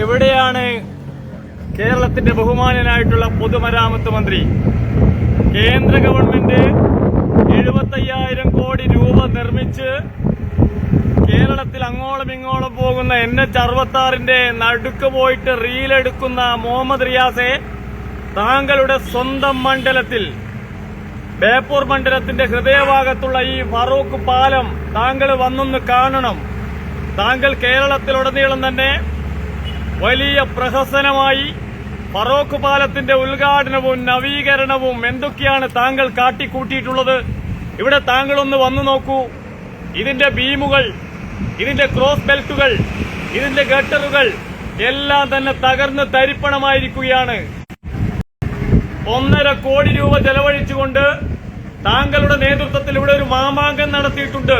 എവിടെയാണ് കേരളത്തിന്റെ ബഹുമാനനായിട്ടുള്ള പൊതുമരാമത്ത് മന്ത്രി? കേന്ദ്ര ഗവൺമെന്റ് എഴുപത്തയ്യായിരം കോടി രൂപ നിർമ്മിച്ച് കേരളത്തിൽ അങ്ങോളം ഇങ്ങോളം പോകുന്ന എൻ എച്ച് അറുപത്തി ആറിന്റെ നടുക്ക് പോയിട്ട് റീലെടുക്കുന്ന മുഹമ്മദ് റിയാസെ താങ്കളുടെ സ്വന്തം മണ്ഡലത്തിൽ ബേപ്പൂർ മണ്ഡലത്തിന്റെ ഹൃദയഭാഗത്തുള്ള ഈ ഫറൂഖ് പാലം താങ്കൾ വന്നൊന്ന് കാണണം. താങ്കൾ കേരളത്തിലുടനീളം തന്നെ വലിയ പ്രഹസനമായി ഫറോക്ക് പാലത്തിന്റെ ഉദ്ഘാടനവും നവീകരണവും എന്തൊക്കെയാണ് താങ്കൾ കാട്ടിക്കൂട്ടിയിട്ടുള്ളത്? ഇവിടെ താങ്കളൊന്ന് വന്നു നോക്കൂ. ഇതിന്റെ ബീമുകൾ ഇതിന്റെ ക്രോസ് ബെൽറ്റുകൾ ഇതിന്റെ ഗട്ടറുകൾ എല്ലാം തന്നെ തകർന്ന് തരിപ്പണമായിരിക്കുകയാണ്. ഒന്നര കോടി രൂപ ചെലവഴിച്ചുകൊണ്ട് താങ്കളുടെ നേതൃത്വത്തിൽ ഇവിടെ ഒരു മാമാങ്കം നടത്തിയിട്ടുണ്ട്.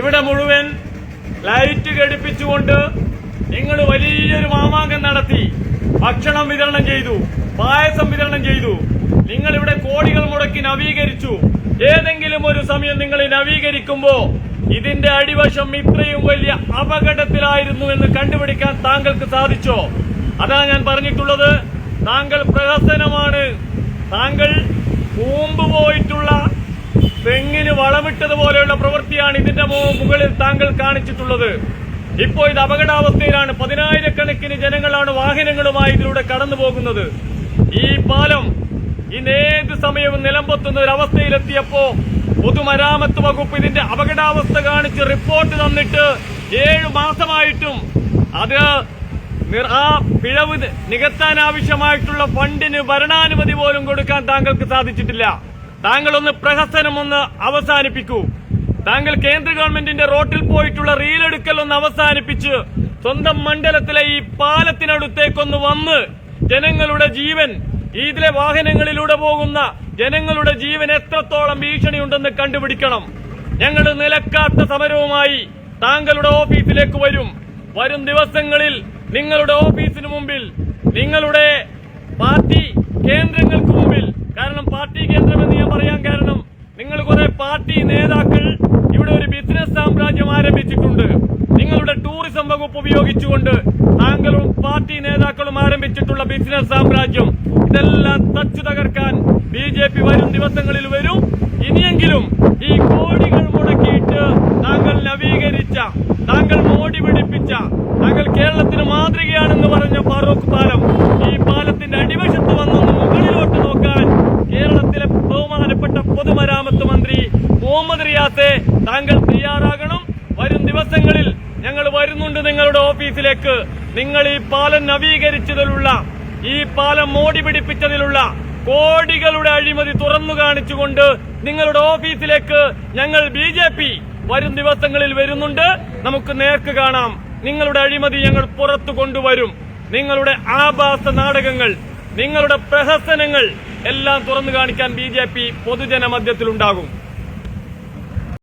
ഇവിടെ മുഴുവൻ ലൈറ്റ് ഘടിപ്പിച്ചുകൊണ്ട് നിങ്ങൾ വലിയൊരു മാമാങ്കം നടത്തി ഭക്ഷണം വിതരണം ചെയ്തു പായസം വിതരണം ചെയ്തു. നിങ്ങൾ ഇവിടെ കോടികൾ മുടക്കി നവീകരിച്ചു. ഏതെങ്കിലും ഒരു സമയം നിങ്ങൾ നവീകരിക്കുമ്പോ ഇതിന്റെ അടിവശം ഇത്രയും വലിയ അപകടത്തിലായിരുന്നു എന്ന് കണ്ടുപിടിക്കാൻ താങ്കൾക്ക് സാധിച്ചോ? അതാ ഞാൻ പറഞ്ഞിട്ടുള്ളത് താങ്കൾ പ്രഹസനമാണ്. താങ്കൾ കൂമ്പ് പോയിട്ടുള്ള തെങ്ങിന് വളമിട്ടതുപോലെയുള്ള പ്രവൃത്തിയാണ് ഇതിന്റെ മുകളിൽ താങ്കൾ കാണിച്ചിട്ടുള്ളത്. ഇപ്പോൾ ഇത് അപകടാവസ്ഥയിലാണ്. പതിനായിരക്കണക്കിന് ജനങ്ങളാണ് വാഹനങ്ങളുമായി ഇതിലൂടെ കടന്നു പോകുന്നത്. ഈ പാലം ഇന്ന് ഏത് സമയവും നിലമ്പത്തുന്ന ഒരു അവസ്ഥയിലെത്തിയപ്പോ പൊതുമരാമത്ത് വകുപ്പ് ഇതിന്റെ അപകടാവസ്ഥ കാണിച്ച് റിപ്പോർട്ട് തന്നിട്ട് ഏഴു മാസമായിട്ടും അത് ആ പിഴവ് നികത്താൻ ആവശ്യമായിട്ടുള്ള ഫണ്ടിന് ഭരണാനുമതി പോലും കൊടുക്കാൻ താങ്കൾക്ക് സാധിച്ചിട്ടില്ല. താങ്കൾ ഒന്ന് പ്രഹസനം ഒന്ന് അവസാനിപ്പിക്കൂ. താങ്കൾ കേന്ദ്ര ഗവൺമെന്റിന്റെ റോട്ടിൽ പോയിട്ടുള്ള റീലെടുക്കൽ ഒന്ന് അവസാനിപ്പിച്ച് സ്വന്തം മണ്ഡലത്തിലെ ഈ പാലത്തിനടുത്തേക്കൊന്ന് വന്ന് ജനങ്ങളുടെ ജീവൻ ഇതിലെ വാഹനങ്ങളിലൂടെ പോകുന്ന ജനങ്ങളുടെ ജീവൻ എത്രത്തോളം ഭീഷണിയുണ്ടെന്ന് കണ്ടുപിടിക്കണം. ഞങ്ങൾ നിലക്കാത്ത സമരവുമായി താങ്കളുടെ ഓഫീസിലേക്ക് വരും. വരും ദിവസങ്ങളിൽ നിങ്ങളുടെ ഓഫീസിന് മുമ്പിൽ നിങ്ങളുടെ പാർട്ടി കേന്ദ്രങ്ങൾക്ക് മുമ്പിൽ കാരണം പാർട്ടി കേന്ദ്രമെന്ന് ഞാൻ പറയാൻ കാരണം നിങ്ങൾ കുറെ പാർട്ടി നേതാക്കൾ ഇവിടെ ഒരു ബിസിനസ് സാമ്രാജ്യം ആരംഭിച്ചിട്ടുണ്ട്. നിങ്ങളുടെ ടൂറിസം വകുപ്പ് ഉപയോഗിച്ചുകൊണ്ട് താങ്കളും പാർട്ടി നേതാക്കളും ആരംഭിച്ചിട്ടുള്ള ബിസിനസ് സാമ്രാജ്യം. ഇതെല്ലാം തച്ചു തകർക്കാൻ ബി ജെ പി വരും ദിവസങ്ങളിൽ വരും. ഇനിയെങ്കിലും ഈ കോടികൾ മുടക്കിയിട്ട് താങ്കൾ നവീകരിച്ച താങ്കൾ മോടി പിടിപ്പിച്ച താങ്കൾ കേരളത്തിന് മാതൃകയാണെന്ന് പറഞ്ഞ ഫാറൂഖ് പാലം ഈ പാലത്തിന്റെ അടിവശത്ത് വന്നൊന്ന് മുകളിലോട്ട് നോക്കാൻ കേരളത്തിലെ ബഹുമാനപ്പെട്ട പൊതുമരാമത്ത് മന്ത്രി മുഹമ്മദ് റിയാസെ താങ്കൾ തയ്യാറാകണം വരും ദിവസങ്ങളിൽ ഞങ്ങൾ വരുന്നുണ്ട് നിങ്ങളുടെ ഓഫീസിലേക്ക്. നിങ്ങൾ ഈ പാലം നവീകരിച്ചതിലുള്ള ഈ പാലം മോടി പിടിപ്പിച്ചതിലുള്ള കോടികളുടെ അഴിമതി തുറന്നു കാണിച്ചുകൊണ്ട് നിങ്ങളുടെ ഓഫീസിലേക്ക് ഞങ്ങൾ ബി ജെ പി വരും ദിവസങ്ങളിൽ വരുന്നുണ്ട്. നമുക്ക് നേർക്ക് കാണാം. നിങ്ങളുടെ അഴിമതി ഞങ്ങൾ പുറത്തു കൊണ്ടുവരും. നിങ്ങളുടെ ആഭാസ നാടകങ്ങൾ നിങ്ങളുടെ പ്രഹസനങ്ങൾ എല്ലാം തുറന്നു കാണിക്കാൻ ബി ജെ പി പൊതുജന മധ്യത്തിലുണ്ടാകും